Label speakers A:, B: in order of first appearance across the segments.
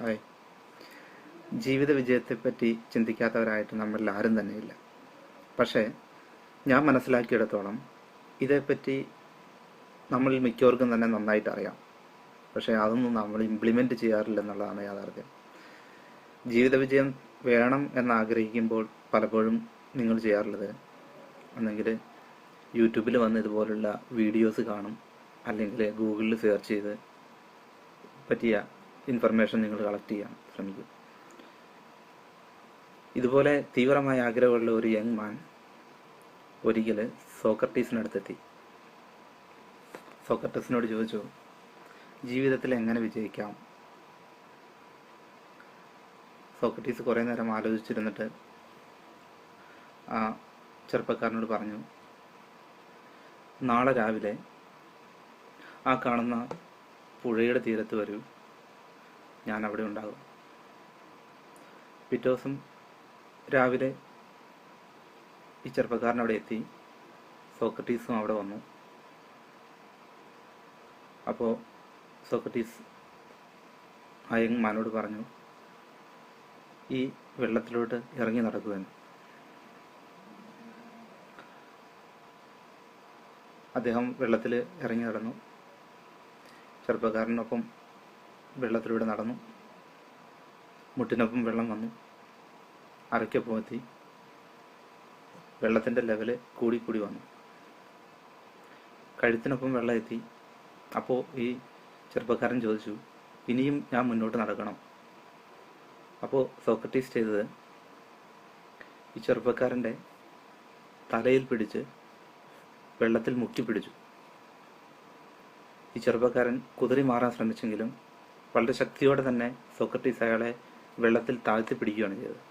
A: Hi ജീവിത വിജയത്തെപ്പറ്റി ചിന്തിക്കാത്തവരായിട്ട് നമ്മളിൽ ആരും തന്നെയില്ല. പക്ഷേ ഞാൻ മനസ്സിലാക്കിയെടുത്തോളം ഇതേപ്പറ്റി നമ്മളിൽ മിക്കവർക്കും തന്നെ നന്നായിട്ട് അറിയാം. പക്ഷേ അതൊന്നും നമ്മൾ ഇംപ്ലിമെന്റ് ചെയ്യാറില്ല എന്നുള്ളതാണ് യാഥാർത്ഥ്യം. ജീവിത വിജയം വേണം എന്ന് ആഗ്രഹിക്കുമ്പോൾ പലപ്പോഴും നിങ്ങൾ ചെയ്യാറുള്ളത് അല്ലെങ്കിൽ യൂട്യൂബിൽ വന്ന് ഇതുപോലുള്ള വീഡിയോസ് കാണും. അല്ലെങ്കിൽ ഗൂഗിളിൽ സെർച്ച് ചെയ്ത് പറ്റിയ ഇൻഫർമേഷൻ നിങ്ങൾ കളക്ട് ചെയ്യാൻ ശ്രമിക്കും. ഇതുപോലെ തീവ്രമായ ആഗ്രഹമുള്ള ഒരു യങ് മാൻ ഒരിക്കൽ സോക്രട്ടീസിനടുത്തെത്തി. സോക്രട്ടീസിനോട് ചോദിച്ചു ജീവിതത്തിൽ എങ്ങനെ വിജയിക്കാം? സോക്രട്ടീസ് കുറേ നേരം ആലോചിച്ചിരുന്നിട്ട് ആ ചെറുപ്പക്കാരനോട് പറഞ്ഞു നാളെ രാവിലെ ആ കാണുന്ന പുഴയുടെ തീരത്ത് വരൂ. ഞാൻ അവിടെ ഉണ്ടാകും. പിറ്റേ ദിവസം രാവിലെ ഈ ചെറുപ്പക്കാരൻ അവിടെ എത്തി. സോക്രട്ടീസും അവിടെ വന്നു. അപ്പോൾ സോക്രട്ടീസ് ആ യങ് മാനോട് പറഞ്ഞു ഈ വെള്ളത്തിലോട്ട് ഇറങ്ങി നടക്കുവാൻ അദ്ദേഹം വെള്ളത്തിൽ ഇറങ്ങി നടന്നു. ചെറുപ്പക്കാരനൊപ്പം വെള്ളത്തിലൂടെ നടന്നു. മുട്ടിനൊപ്പം വെള്ളം വന്നു. അരയ്ക്കൊപ്പം എത്തി. വെള്ളത്തിന്റെ ലെവൽ കൂടി കൂടി വന്നു. കഴുത്തിനൊപ്പം വെള്ളം എത്തി. അപ്പോൾ ഈ ചെറുപ്പക്കാരൻ ചോദിച്ചു ഇനിയും ഞാൻ മുന്നോട്ട് നടക്കണം. അപ്പോൾ സോക്രട്ടീസ് ചെയ്തത് ഈ ചെറുപ്പക്കാരന്റെ തലയിൽ പിടിച്ച് വെള്ളത്തിൽ മുക്കി പിടിച്ചു. ഈ ചെറുപ്പക്കാരൻ കുതിരി മാറാൻ ശ്രമിച്ചെങ്കിലും വളരെ ശക്തിയോടെ തന്നെ സോക്രട്ടീസ് അയാളെ വെള്ളത്തിൽ താഴ്ത്തി പിടിക്കുകയാണ് ചെയ്തത്.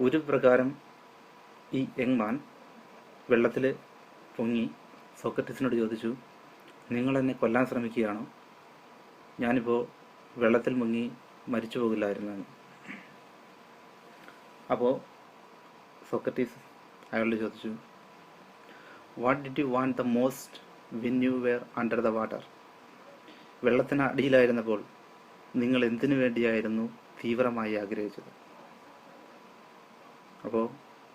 A: ഒരു പ്രകാരം ഈ യങ് മാൻ വെള്ളത്തിൽ പൊങ്ങി സോക്രട്ടീസിനോട് ചോദിച്ചു നിങ്ങൾ എന്നെ കൊല്ലാൻ ശ്രമിക്കുകയാണോ? ഞാനിപ്പോൾ വെള്ളത്തിൽ മുങ്ങി മരിച്ചു പോകില്ലായിരുന്നു അപ്പോൾ സോക്രട്ടീസ് അയാളോട് ചോദിച്ചു what did you want the most when you were under the water വെള്ളത്തിന് അടിയിലായിരുന്നപ്പോൾ നിങ്ങൾ എന്തിനു വേണ്ടിയായിരുന്നു തീവ്രമായി ആഗ്രഹിച്ചത്? അപ്പോൾ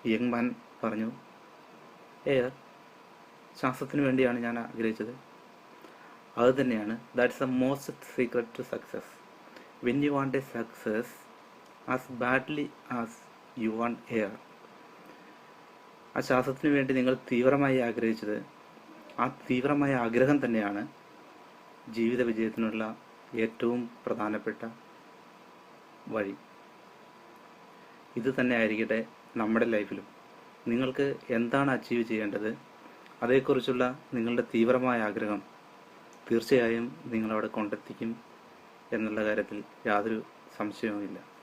A: യങ് മാൻ പറഞ്ഞു എയർ ശ്വാസത്തിന് വേണ്ടിയാണ് ഞാൻ ആഗ്രഹിച്ചത്. അത് തന്നെയാണ്. That's a most secret to success when you want a success as badly as you want air ആ ശ്വാസത്തിന് വേണ്ടി നിങ്ങൾ തീവ്രമായി ആഗ്രഹിച്ചത് ആ തീവ്രമായ ആഗ്രഹം തന്നെയാണ് ജീവിത വിജയത്തിനുള്ള ഏറ്റവും പ്രധാനപ്പെട്ട വഴി. ഇത് തന്നെ ആയിരിക്കട്ടെ നമ്മുടെ ലൈഫിലും. നിങ്ങൾക്ക് എന്താണ് അച്ചീവ് ചെയ്യേണ്ടത്? അതേക്കുറിച്ചുള്ള നിങ്ങളുടെ തീവ്രമായ ആഗ്രഹം തീർച്ചയായും നിങ്ങളവിടെ കൊണ്ടെത്തിക്കും എന്നുള്ള കാര്യത്തിൽ യാതൊരു സംശയവുമില്ല.